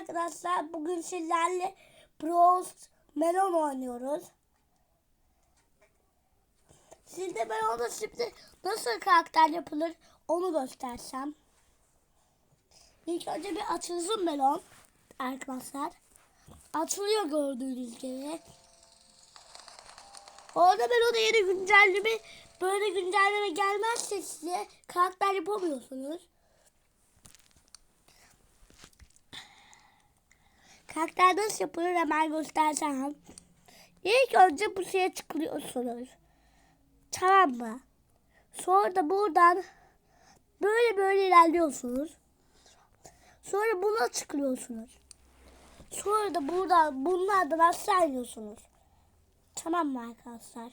arkadaşlar. Bugün sizlerle Prost Melon oynuyoruz. Sizde ben ona şimdi nasıl karakter yapılır onu göstersem. İlk önce bir açılsın melon arkadaşlar. Açılıyor gördüğünüz gibi. Orada melona yeni güncelleme böyle güncelleme gelmezse size karakter yapamıyorsunuz. Karakter nasıl yapılır hemen göstersem. İlk önce bu şeye çıkıyorsunuz. Tamam mı? Sonra da buradan böyle böyle ilerliyorsunuz. Sonra buna çıkıyorsunuz. Sonra da buradan bunlardan aşağı iniyorsunuz. Tamam mı arkadaşlar?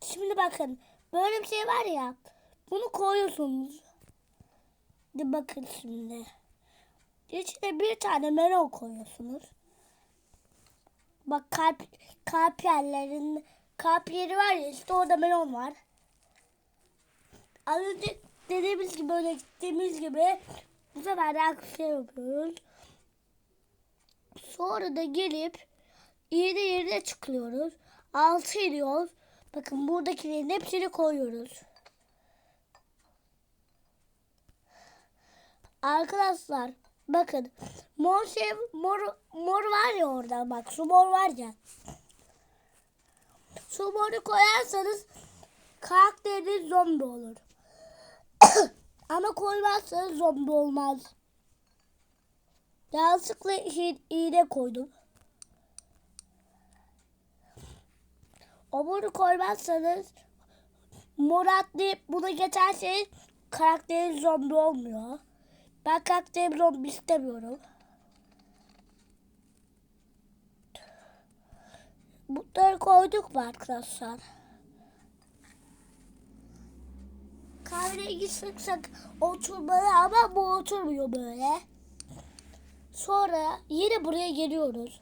Şimdi bakın böyle bir şey var ya. Bunu koyuyorsunuz. De bakın şimdi. İçine bir tane melon koyuyorsunuz. Bak kalp, kalp yerlerin kalp yeri var ya işte orada melon var. Az önce dediğimiz gibi böyle gittiğimiz gibi bu sefer de akıl şey yapıyoruz. Sonra da gelip iğne yerine çıkıyoruz. Altı iniyoruz. Bakın buradakilerin hepsini koyuyoruz. Arkadaşlar bakın mor şey mor, mor var ya orada bak su mor var ya. Su moru koyarsanız karakteriniz zombi olur. Ama koymazsanız zombi olmaz. Yanlışlıkla iğ- iğne koydum. O moru koymazsanız mor atlayıp buna geçerseniz karakteriniz zombi olmuyor. Ben karakterim zombi istemiyorum. Bunları koyduk mu arkadaşlar? Kahverengi sık sık oturmalı ama bu oturmuyor böyle. Sonra yine buraya geliyoruz.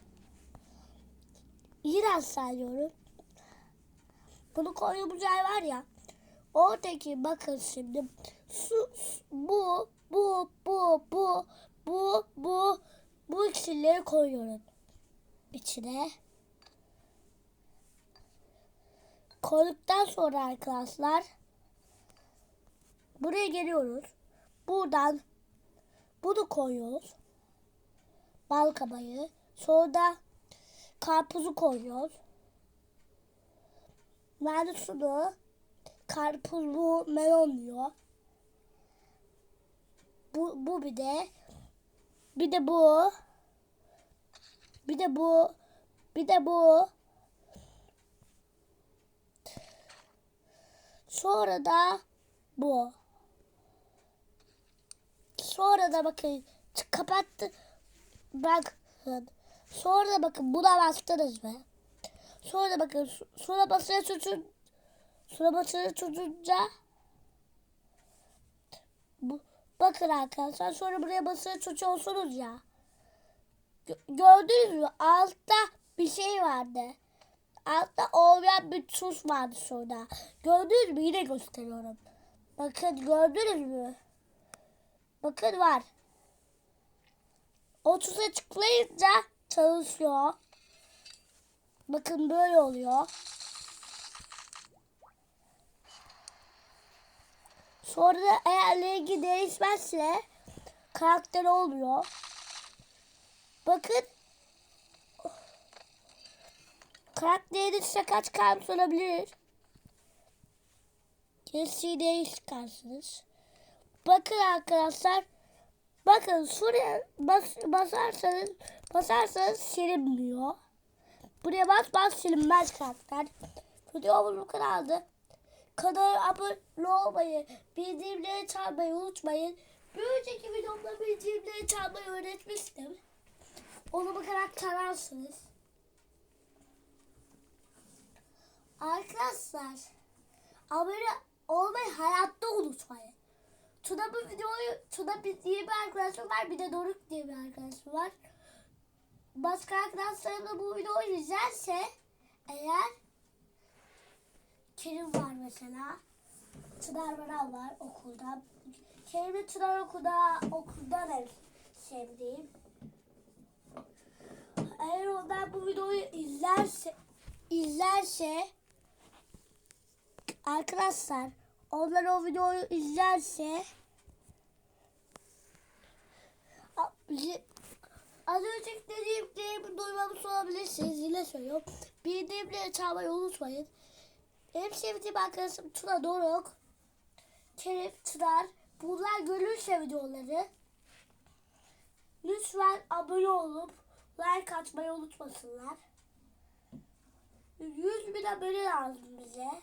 Yine aşağılıyoruz. Bunu koyduğumuz yer var ya. Oradaki bakın şimdi su, su- bu bu bu bu bu bu iksirleri koyuyorum içine. Koyduktan sonra arkadaşlar buraya geliyoruz. Buradan bunu koyuyoruz. Bal kabayı. Sonra da karpuzu koyuyoruz. Ben şunu karpuzlu melon diyor. Bu, bu bir de bir de bu bir de bu. Bir de bu. Sonra da bu. Sonra da bakın kapattı. Bakın sonra da bakın buna bastınız mı? Sonra da bakın sonra basıya tutun sonra basıya tutunca bu, bakın arkadaşlar sonra buraya basılı tutuyorsunuz ya. Gö- gördünüz mü? Altta bir şey vardı. Altta olmayan bir tuş vardı şurada. Gördünüz mü? Yine gösteriyorum. Bakın gördünüz mü? Bakın var. O tuşa tıklayınca çalışıyor. Bakın böyle oluyor. Sonra eğer rengi değişmezse karakter olmuyor. Bakın karakterinizde kaç kalmış olabilir? Değiş çıkarsınız. Bakın arkadaşlar. Bakın şuraya bas, basarsanız basarsanız silinmiyor. Buraya bas bas silinmez karakter. Videomuz bu kadardı. Kanala abone olmayı, bildirimleri çalmayı unutmayın. Bir önceki videomda bildirimleri çalmayı öğretmiştim. Onu bakarak çalarsınız. Arkadaşlar, abone olmayı hayatta unutmayın. Tuna bu videoyu, Tuna bir diye bir arkadaşım var, bir de Doruk diye bir arkadaşım var. Başka arkadaşlarım da bu videoyu izlerse eğer Kerim var mesela. Çınar Maral var okulda. Kerim'in Çınar okulda okuldan ev sevdiğim. Eğer onlar bu videoyu izlerse izlerse arkadaşlar onlar o videoyu izlerse az önce dediğim gibi duymamış olabilirsiniz yine söylüyorum. Bildiğimleri çalmayı unutmayın. Benim sevdiğim arkadaşım Tuna Doruk. Kerem Çınar. Bunlar görürse videoları lütfen abone olup like atmayı unutmasınlar. 100 bin abone lazım bize.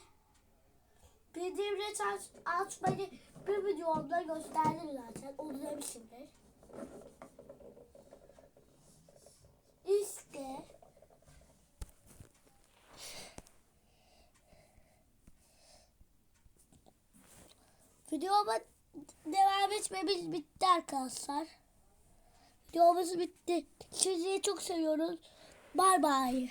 Bildirimleri aç, açmayı bir videomda gösterdim zaten. Onu demişimdir. İşte Videoma devam etmemiz bitti arkadaşlar. Videomuz bitti. Sizi çok seviyoruz. Bay bay.